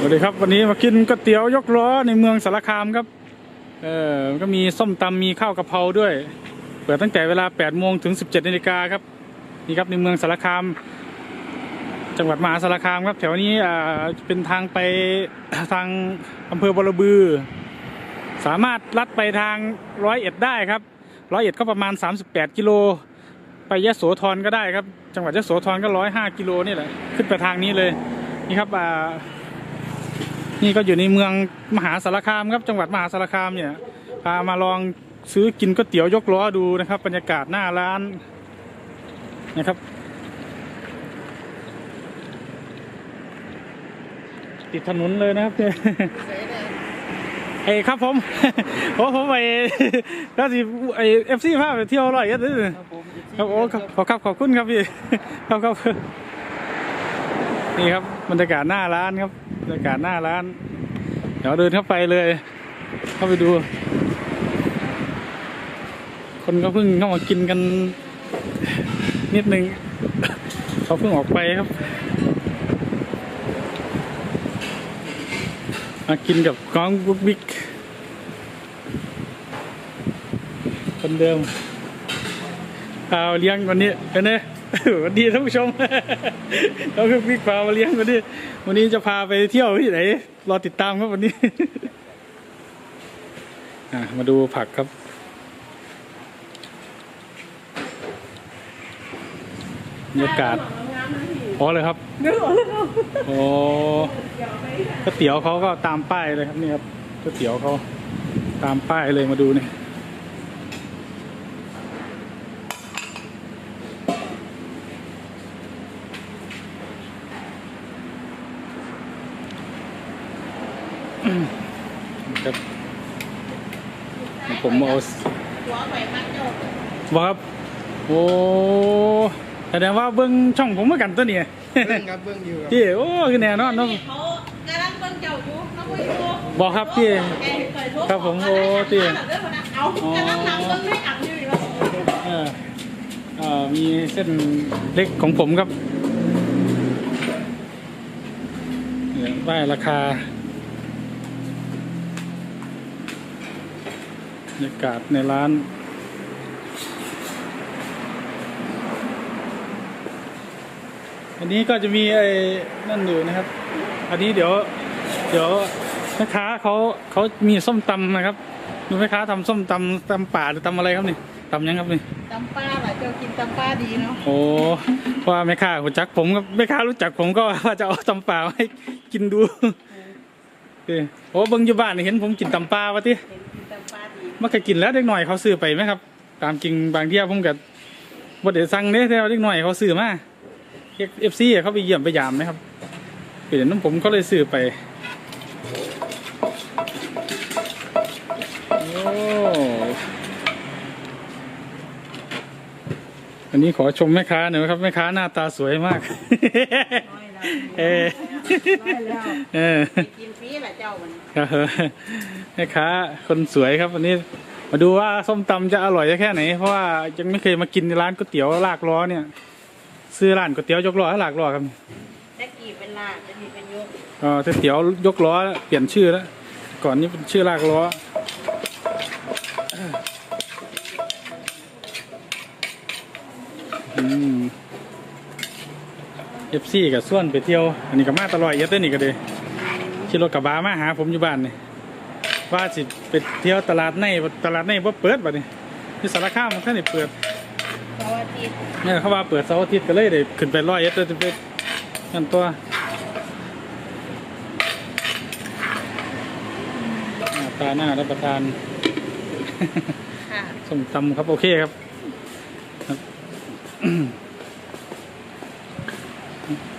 สวัสดีครับวันนี้มากินก๋วยเตี๋ยวยกล้อในเมืองสารคามครับ เออก็มีส้มตำมีข้าวกะเพราด้วย เปิดตั้งแต่เวลา8โมงถึง 17นาฬิกาครับนี่ครับในเมืองสารคาม จังหวัดมหาสารคามครับ แถวนี้อ่าเป็นทางไปทางอำเภอบรบือ สามารถลัดไปทางร้อยเอ็ดได้ครับร้อยเอ็ดก็ประมาณ 38 กิโล ไปยะโสธรก็ได้ครับ จังหวัดยะโสธรก็ร้อยห้ากิโลนี่แหละขึ้นไปทางนี้เลยนี่ครับอ่า นี่ก็อยู่ในเมืองมหาสารคามครับจังหวัดมหาสารคามเนี่ยพามาลองซื้อกินก๋วยเตี๋ยวยกล้อดูนะครับ บรรยากาศหน้าร้านนะครับ ติดถนนเลยนะครับเอ้ยครับผมโอ้ผมไปก็สิไอเอฟซีพาไปเที่ยวอร่อยเยอะเลยครับผมครับโอ้ครับขอครับขอบคุณครับพี่ครับครับนี่ครับบรรยากาศหน้าร้านครับ บรรยากาศหน้าร้าน เดี๋ยวเดินเข้าไปเลย เข้าไปดู คนก็เพิ่งเข้ามากินกัน นิดนึง เขาเพิ่งออกไปครับ มากินกับก้องบุ๊กบิ๊กคนเดิมเอาเลี้ยงวันนี้เห็นไห มวันดีท่านผู้ชมเราคือบิ๊กพามาเลี้ยงวันนี้วันนี้จะพาไปเที่ยวที่ไหนรอติดตามครับวันนี้อะมาดูผักครับ บรรยากาศพอเลยครับโอ้ก๋วยเตี๋ยวเขาก็ตามป้ายเลยครับนี่ครับก๋วยเตี๋ยวเขาตามป้ายเลยมาดูนี่ ครับ ผมเอาหัวไปมัดโจกบอกครับ โอ้แสดงว่าเบิ้งช่องผมเหมือนกันตัวนี้เบิ้งครับเบิ้งอยู่ครับพี่โอ้คือแน่นอนเนาะนี่เขากำลังเบิ่งเจ้าอยู่เขาไม่รู้บอกครับพี่แกเคยโทครับผมโอ้ที่เอากำลังนั่งเบิ่งไม่อังอยู่อยู่เออเอ่อมีเส้นเล็กของผมครับเนี่ยป้ายราคา รรยากาศในร้านอันนี้ก็จะมีไอ้นั่นอยู่นะครับ อันนี้เดี๋ยว เดี๋ยวแม่ค้าเขาเขามีส้มตำนะครับ ดูแม่ค้าทำส้มตำตำป่าหรือตำอะไรครับนี่ตำยังครับนี่ตำปลาเหรอเจ้ากินตำปลาดีเนาะ โอ้ว่าแม่ค้ารู้จักผมครับแม่ค้ารู้จักผมก็ว่าจะเอาตำป่ามาให้กินดูเออโอ้เบิ่งอยู่บ้านนี่เห็นผมกินตำป่าวะที่เห็นกินตำปลาดี มันก็กินแล้วเด็กหน่อยเขาซื้อไปไหมครับ ตามจริงบางเที่ยผมกับบ่ได้สั่งเด้แต่ว่าเด็กหน่อยเขาซื้อมาเอฟซีเขาไปเยี่ยมไปยามไหมครับเปลี่ยนน้ำผมเขาเลยซื้อไปโอ้อันนี้ขอชมแม่ค้าหน่อยนะครับแม่ค้าหน้าตาสวยมากน้อยแล้วเออน้อยแล้ว เออไปกินฟรีแหละเจ้ามันครับแม่ค้าคนสวยครับวันนี้ มาดูว่าส้มตำจะอร่อยแค่ไหน เพราะว่ายังไม่เคยมากินในร้านก๋วยเตี๋ยวลากล้อเนี่ย ซื้อร้านก๋วยเตี๋ยวยกล้อให้ลากล้อครับตะกี้เป็นลาดตะกี้เป็นยกก็ก๋วยเตี๋ยวยกล้อเปลี่ยนชื่อแล้วก่อนนี้เป็นชื่อลากล้อ เอฟซีกับส่วนไปเที่ยว อันนี้ก็มาตลอดเยอะเต้นนี่ก็เลยขี่รถกระบะมาหา ผมอยู่บ้านนี่ว่าสิไปเที่ยวตลาดในตลาดในว่าเปิดบัดนี้ที่สารคามมันแค่นี่เปิดเสาร์อาทิตย์เนี่ยเขาว่าเปิดเสาร์อาทิตย์ก็เลยได้ขึ้นไปร้อยเอ็ดเลยจะไปนั่นตัวหน้าตาหน้ารับประทานค่ะส้มตำครับ โอเคครับ Thank you.